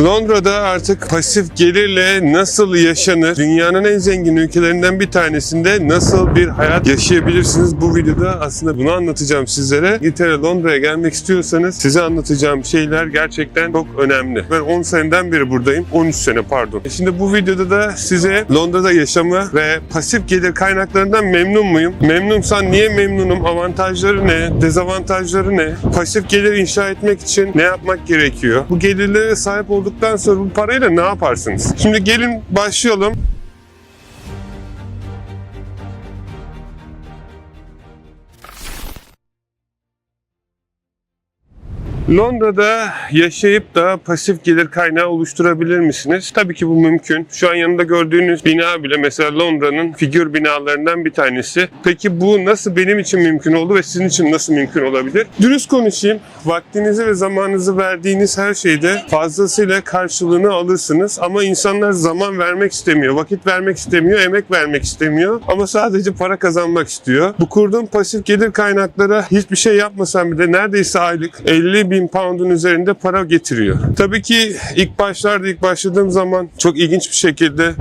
Londra'da artık pasif gelirle nasıl yaşanır? Dünyanın en zengin ülkelerinden bir tanesinde nasıl bir hayat yaşayabilirsiniz? Bu videoda aslında bunu anlatacağım sizlere. İngiltere, Londra'ya gelmek istiyorsanız size anlatacağım şeyler gerçekten çok önemli. Ben 10 seneden beri buradayım. 13 sene pardon. E Şimdi bu videoda da size Londra'da yaşamı ve pasif gelir kaynaklarından memnun muyum? Memnunsan niye memnunum? Avantajları ne? Dezavantajları ne? Pasif gelir inşa etmek için ne yapmak gerekiyor? Bu gelirlere sahip olduktan sonra bu parayla ne yaparsınız? Şimdi gelin başlayalım. Londra'da yaşayıp da pasif gelir kaynağı oluşturabilir misiniz? Tabii ki bu mümkün. Şu an yanında gördüğünüz bina bile mesela Londra'nın figür binalarından bir tanesi. Peki bu nasıl benim için mümkün oldu ve sizin için nasıl mümkün olabilir? Dürüst konuşayım. Vaktinizi ve zamanınızı verdiğiniz her şeyde fazlasıyla karşılığını alırsınız. Ama insanlar zaman vermek istemiyor, vakit vermek istemiyor, emek vermek istemiyor. Ama sadece para kazanmak istiyor. Bu kurduğum pasif gelir kaynaklara hiçbir şey yapmasam bile neredeyse aylık 50 bin pound'un üzerinde para getiriyor. Tabii ki ilk başlarda ilk başladığım zaman çok ilginç bir şekilde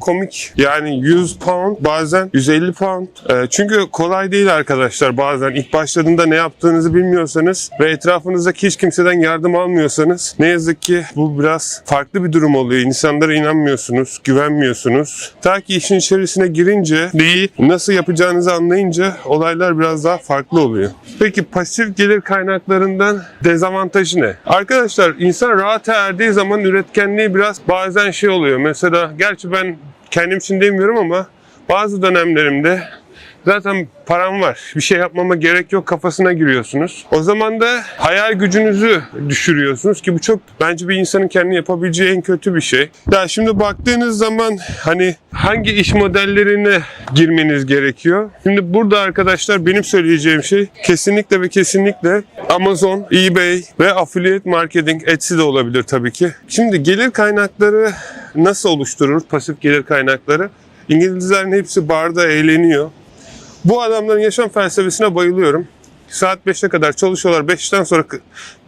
komik. Yani 100 pound bazen 150 pound. Ee, çünkü kolay değil arkadaşlar bazen. ilk başladığında ne yaptığınızı bilmiyorsanız ve etrafınızdaki hiç kimseden yardım almıyorsanız ne yazık ki bu biraz farklı bir durum oluyor. İnsanlara inanmıyorsunuz, güvenmiyorsunuz. Ta ki işin içerisine girince neyi nasıl yapacağınızı anlayınca olaylar biraz daha farklı oluyor. Peki pasif gelir kaynaklarından dezavantajı ne? Arkadaşlar insan rahata erdiği zaman üretkenliği biraz bazen şey oluyor. Mesela gerçi ben kendim için demiyorum ama bazı dönemlerimde zaten param var. Bir şey yapmama gerek yok kafasına giriyorsunuz. O zaman da hayal gücünüzü düşürüyorsunuz ki bu çok bence bir insanın kendi yapabileceği en kötü bir şey. Ya şimdi baktığınız zaman hani hangi iş modellerine girmeniz gerekiyor? Şimdi burada arkadaşlar benim söyleyeceğim şey kesinlikle ve kesinlikle Amazon, eBay ve affiliate marketing, Etsy de olabilir tabii ki. Şimdi gelir kaynakları nasıl oluşturur pasif gelir kaynakları? İngilizlerin hepsi barda eğleniyor. Bu adamların yaşam felsefesine bayılıyorum. Saat 5'e kadar çalışıyorlar. 5'ten sonra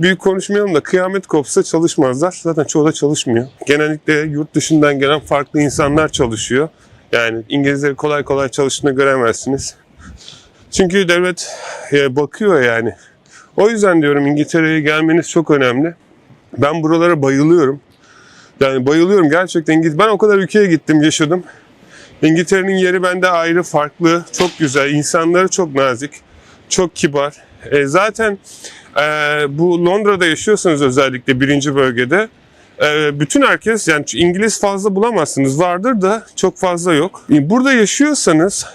büyük konuşmayalım da kıyamet kopsa çalışmazlar. Zaten çoğu da çalışmıyor. Genellikle yurt dışından gelen farklı insanlar çalışıyor. Yani İngilizleri kolay kolay çalıştığını göremezsiniz. Çünkü devlet e, bakıyor yani. O yüzden diyorum İngiltere'ye gelmeniz çok önemli. Ben buralara bayılıyorum. Yani bayılıyorum gerçekten. Ben o kadar ülkeye gittim, yaşadım. İngiltere'nin yeri bende ayrı, farklı, çok güzel. İnsanları çok nazik, çok kibar. E, zaten e, bu Londra'da yaşıyorsanız özellikle birinci bölgede e, bütün herkes yani İngiliz fazla bulamazsınız. Vardır da çok fazla yok. E, Burada yaşıyorsanız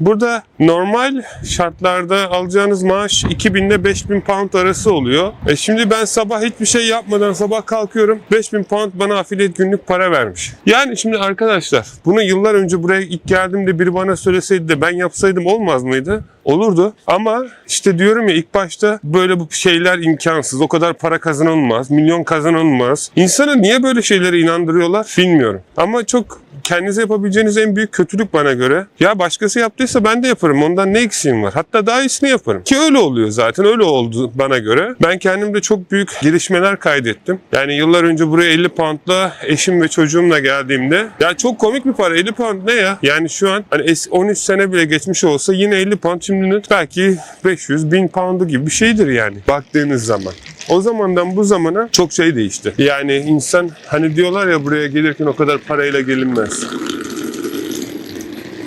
Burada normal şartlarda alacağınız maaş 2000 ile 5000 pound arası oluyor. E şimdi ben sabah hiçbir şey yapmadan sabah kalkıyorum 5000 pound bana affiliate günlük para vermiş. Yani şimdi arkadaşlar bunu yıllar önce buraya ilk geldiğimde biri bana söyleseydi de ben yapsaydım olmaz mıydı? Olurdu. Ama işte diyorum ya ilk başta böyle bu şeyler imkansız. O kadar para kazanılmaz. Milyon kazanılmaz. İnsanı niye böyle şeylere inandırıyorlar bilmiyorum. Ama çok kendinize yapabileceğiniz en büyük kötülük bana göre. Ya başkası yaptıysa ben de yaparım. Ondan ne eksiğim var? Hatta daha iyisini yaparım. Ki öyle oluyor zaten. Öyle oldu bana göre. Ben kendimde çok büyük gelişmeler kaydettim. Yani yıllar önce buraya 50 poundla eşim ve çocuğumla geldiğimde ya çok komik bir para. 50 pound ne ya? Yani şu an hani es- 13 sene bile geçmiş olsa yine 50 pound şimdi belki 500 bin poundu gibi bir şeydir yani baktığınız zaman. O zamandan bu zamana çok şey değişti. Yani insan hani diyorlar ya buraya gelirken o kadar parayla gelinmez.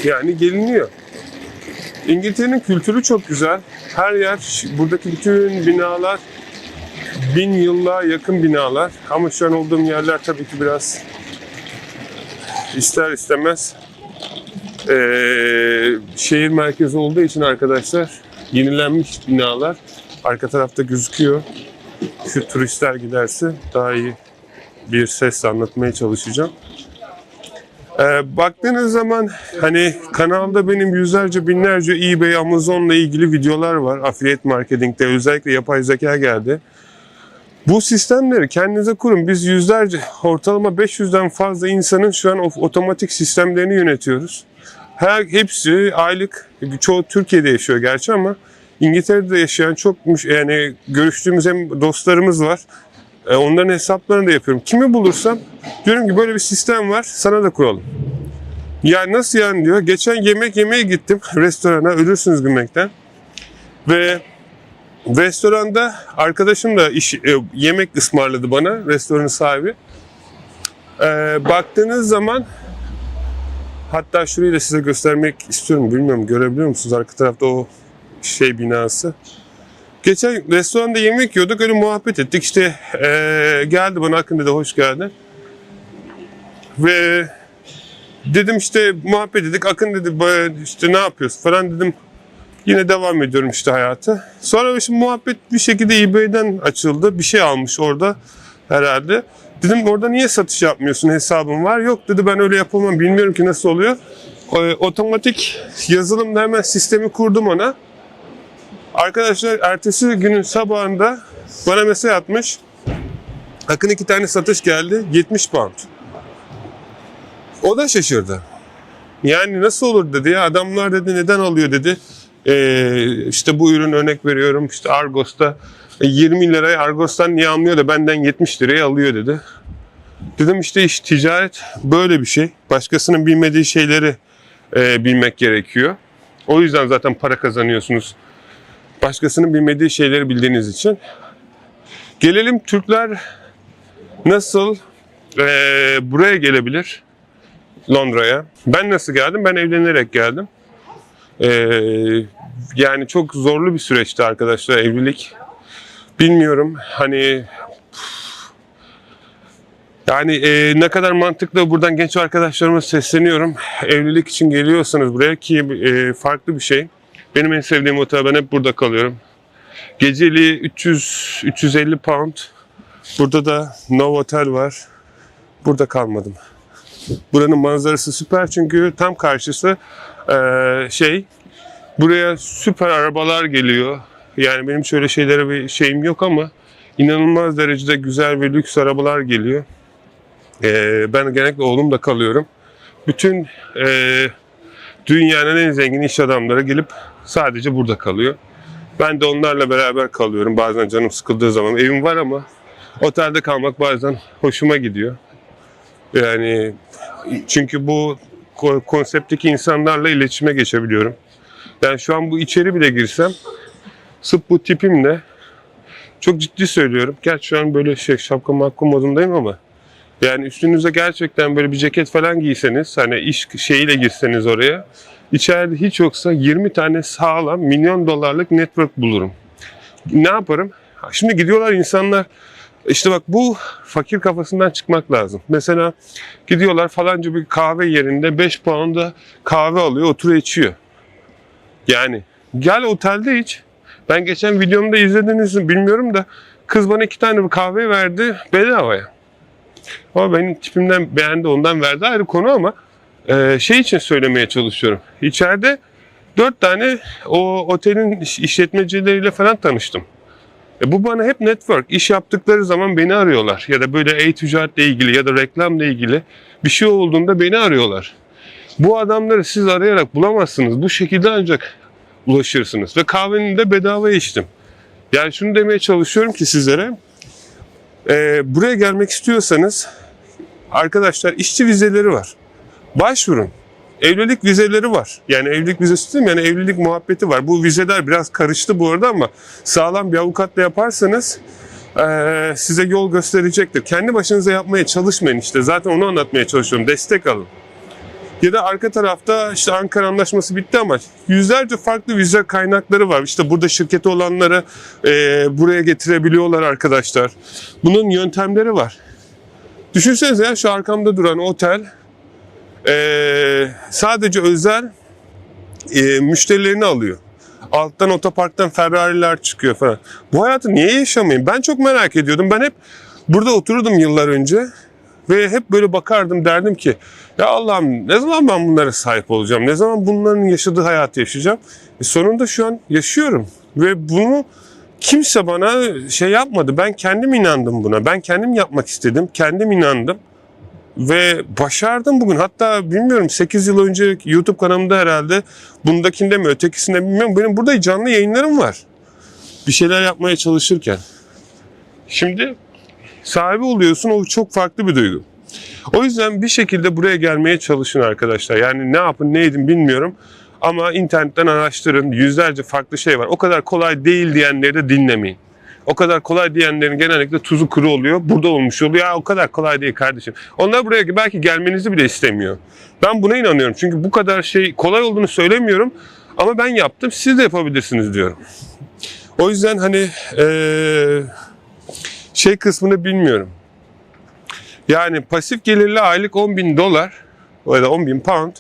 Yani geliniyor. İngiltere'nin kültürü çok güzel. Her yer, buradaki bütün binalar bin yılla yakın binalar. Ama şu an olduğum yerler tabii ki biraz ister istemez eee, şehir merkezi olduğu için arkadaşlar yenilenmiş binalar arka tarafta gözüküyor. Şu turistler giderse daha iyi bir sesle anlatmaya çalışacağım. Ee, baktığınız zaman hani kanalda benim yüzlerce binlerce eBay, Amazon'la ilgili videolar var. Affiliate marketing'de özellikle yapay zeka geldi. Bu sistemleri kendinize kurun. Biz yüzlerce, ortalama 500'den fazla insanın şu an otomatik sistemlerini yönetiyoruz. Her hepsi aylık, çoğu Türkiye'de yaşıyor gerçi ama İngiltere'de yaşayan çok yani görüştüğümüz hem dostlarımız var E, onların hesaplarını da yapıyorum. Kimi bulursam diyorum ki böyle bir sistem var sana da kuralım. Ya nasıl yani diyor. Geçen yemek yemeye gittim restorana ölürsünüz gülmekten. Ve restoranda arkadaşım da iş, e, yemek ısmarladı bana restoranın sahibi. E, baktığınız zaman hatta şurayı da size göstermek istiyorum. Bilmiyorum görebiliyor musunuz arka tarafta o şey binası. Geçen restoranda yemek yiyorduk öyle muhabbet ettik işte eee, geldi bana Akın dedi hoş geldin. Ve dedim işte muhabbet ettik Akın dedi "Ba- işte ne yapıyorsun falan dedim. Yine devam ediyorum işte hayatı. Sonra şimdi muhabbet bir şekilde eBay'den açıldı. Bir şey almış orada herhalde. Dedim orada niye satış yapmıyorsun hesabın var. Yok dedi ben öyle yapamam bilmiyorum ki nasıl oluyor. Ee, Otomatik yazılımda hemen sistemi kurdum ona. Arkadaşlar ertesi günün sabahında bana mesaj atmış. Akın iki tane satış geldi 70 pound. O da şaşırdı. Yani nasıl olur dedi ya adamlar dedi neden alıyor dedi. Ee, işte bu ürün örnek veriyorum işte Argos'ta e, 20 liraya Argos'tan niye almıyor da benden 70 liraya alıyor dedi. Dedim işte iş ticaret böyle bir şey. Başkasının bilmediği şeyleri e, bilmek gerekiyor. O yüzden zaten para kazanıyorsunuz. Başkasının bilmediği şeyleri bildiğiniz için. Gelelim Türkler nasıl e, buraya gelebilir? Londra'ya. Ben nasıl geldim? Ben evlenerek geldim. Ee, yani çok zorlu bir süreçti arkadaşlar evlilik. Bilmiyorum hani yani e, ne kadar mantıklı buradan genç arkadaşlarıma sesleniyorum. Evlilik için geliyorsanız buraya ki e, farklı bir şey. Benim en sevdiğim otel ben hep burada kalıyorum. Geceliği 300 350 pound. Burada da Novotel var. Burada kalmadım. Buranın manzarası süper çünkü tam karşısı eee, şey buraya süper arabalar geliyor. Yani benim şöyle şeylere bir şeyim yok ama inanılmaz derecede güzel ve lüks arabalar geliyor. Eee, ben genellikle oğlumla kalıyorum. Bütün eee, dünyanın en zengin iş adamları gelip sadece burada kalıyor. Ben de onlarla beraber kalıyorum. Bazen canım sıkıldığı zaman evim var ama otelde kalmak bazen hoşuma gidiyor. Yani çünkü bu ko- konseptteki insanlarla iletişime geçebiliyorum. Yani şu an bu içeri bile girsem sırf bu tipimle çok ciddi söylüyorum. Gerçi şu an böyle şey şapka mahkum modundayım ama yani üstünüze gerçekten böyle bir ceket falan giyseniz hani iş şeyiyle girseniz oraya içeride hiç yoksa 20 tane sağlam milyon dolarlık network bulurum. Ne yaparım? Şimdi gidiyorlar insanlar işte bak bu fakir kafasından çıkmak lazım. Mesela gidiyorlar falanca bir kahve yerinde 5 pound'a kahve alıyor oturuyor içiyor. Yani gel otelde iç. Ben geçen videomda izlediniz mi bilmiyorum da kız bana iki tane bir kahve verdi bedavaya. Ama benim tipimden beğendi ondan verdi ayrı konu ama e, şey için söylemeye çalışıyorum. İçeride dört tane o otelin iş- işletmecileriyle falan tanıştım. E bu bana hep network. İş yaptıkları zaman beni arıyorlar. Ya da böyle e-ticaretle ilgili ya da reklamla ilgili bir şey olduğunda beni arıyorlar. Bu adamları siz arayarak bulamazsınız. Bu şekilde ancak ulaşırsınız. Ve kahveni de bedava içtim. Yani şunu demeye çalışıyorum ki sizlere. e, buraya gelmek istiyorsanız arkadaşlar işçi vizeleri var. Başvurun. Evlilik vizeleri var. Yani evlilik vizesi değil mi? Yani evlilik muhabbeti var. Bu vizeler biraz karıştı bu arada ama sağlam bir avukatla yaparsanız eee, size yol gösterecektir. Kendi başınıza yapmaya çalışmayın işte. Zaten onu anlatmaya çalışıyorum. Destek alın. Ya da arka tarafta işte Ankara Anlaşması bitti ama yüzlerce farklı vize kaynakları var. İşte burada şirketi olanları eee, buraya getirebiliyorlar arkadaşlar. Bunun yöntemleri var. Düşünsenize ya şu arkamda duran otel ee, sadece özel e, müşterilerini alıyor. Alttan otoparktan Ferrari'ler çıkıyor falan. Bu hayatı niye yaşamayayım? Ben çok merak ediyordum. Ben hep burada otururdum yıllar önce ve hep böyle bakardım derdim ki ya Allah'ım ne zaman ben bunlara sahip olacağım? Ne zaman bunların yaşadığı hayatı yaşayacağım? E sonunda şu an yaşıyorum ve bunu kimse bana şey yapmadı. Ben kendim inandım buna. Ben kendim yapmak istedim. Kendim inandım. Ve başardım bugün. Hatta bilmiyorum 8 yıl önce YouTube kanalımda herhalde bundakinde mi ötekisinde bilmiyorum. Benim burada canlı yayınlarım var. Bir şeyler yapmaya çalışırken. Şimdi sahibi oluyorsun. O çok farklı bir duygu. O yüzden bir şekilde buraya gelmeye çalışın arkadaşlar. Yani ne yapın ne edin bilmiyorum. Ama internetten araştırın. Yüzlerce farklı şey var. O kadar kolay değil diyenleri de dinlemeyin. O kadar kolay diyenlerin genellikle tuzu kuru oluyor. Burada olmuş oluyor. Ya o kadar kolay değil kardeşim. Onlar buraya belki gelmenizi bile istemiyor. Ben buna inanıyorum. Çünkü bu kadar şey kolay olduğunu söylemiyorum. Ama ben yaptım. Siz de yapabilirsiniz diyorum. O yüzden hani eee, şey kısmını bilmiyorum. Yani pasif gelirli aylık 10 bin dolar ya da 10 bin pound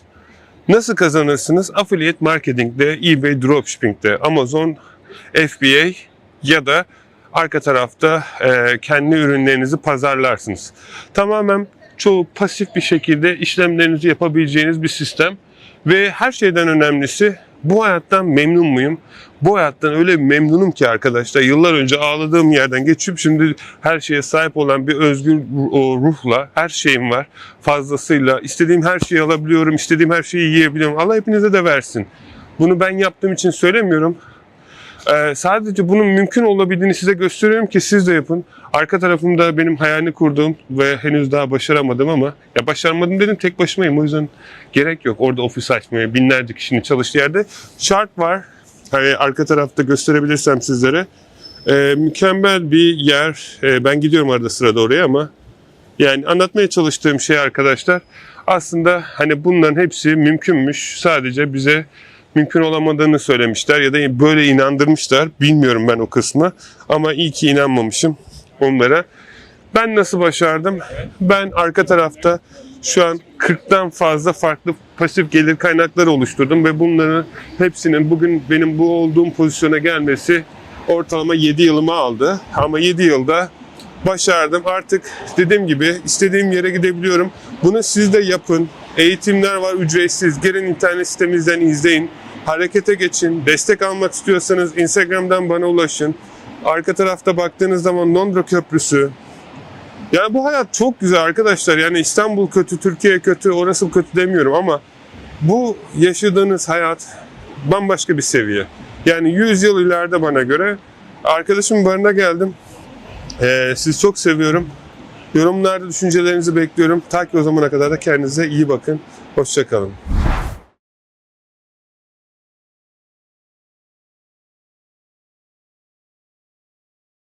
nasıl kazanırsınız? Affiliate marketingde, eBay dropshipping'de, Amazon FBA ya da arka tarafta e, kendi ürünlerinizi pazarlarsınız. Tamamen çoğu pasif bir şekilde işlemlerinizi yapabileceğiniz bir sistem ve her şeyden önemlisi bu hayattan memnun muyum? Bu hayattan öyle memnunum ki arkadaşlar yıllar önce ağladığım yerden geçip şimdi her şeye sahip olan bir özgür ru- ruhla her şeyim var fazlasıyla istediğim her şeyi alabiliyorum istediğim her şeyi yiyebiliyorum Allah hepinize de versin. Bunu ben yaptığım için söylemiyorum. Ee, sadece bunun mümkün olabildiğini size gösteriyorum ki siz de yapın. Arka tarafımda benim hayalini kurduğum ve henüz daha başaramadım ama ya başaramadım dedim tek başımayım o yüzden gerek yok orada ofis açmaya binlerce kişinin çalıştığı yerde. Chart var. Hani arka tarafta gösterebilirsem sizlere. Ee, mükemmel bir yer. Ee, ben gidiyorum arada sırada oraya ama yani anlatmaya çalıştığım şey arkadaşlar aslında hani bunların hepsi mümkünmüş. Sadece bize mümkün olamadığını söylemişler ya da böyle inandırmışlar. Bilmiyorum ben o kısmı ama iyi ki inanmamışım onlara. Ben nasıl başardım? Ben arka tarafta şu an 40'tan fazla farklı pasif gelir kaynakları oluşturdum ve bunların hepsinin bugün benim bu olduğum pozisyona gelmesi ortalama 7 yılımı aldı. Ama 7 yılda başardım. Artık dediğim gibi istediğim yere gidebiliyorum. Bunu siz de yapın. Eğitimler var ücretsiz. Gelin internet sitemizden izleyin. Harekete geçin. Destek almak istiyorsanız Instagram'dan bana ulaşın. Arka tarafta baktığınız zaman Londra Köprüsü. Yani bu hayat çok güzel arkadaşlar. Yani İstanbul kötü, Türkiye kötü, orası kötü demiyorum ama bu yaşadığınız hayat bambaşka bir seviye. Yani 100 yıl ileride bana göre. Arkadaşımın barına geldim. Ee, sizi çok seviyorum. Yorumlarda düşüncelerinizi bekliyorum. Ta ki o zamana kadar da kendinize iyi bakın. Hoşçakalın.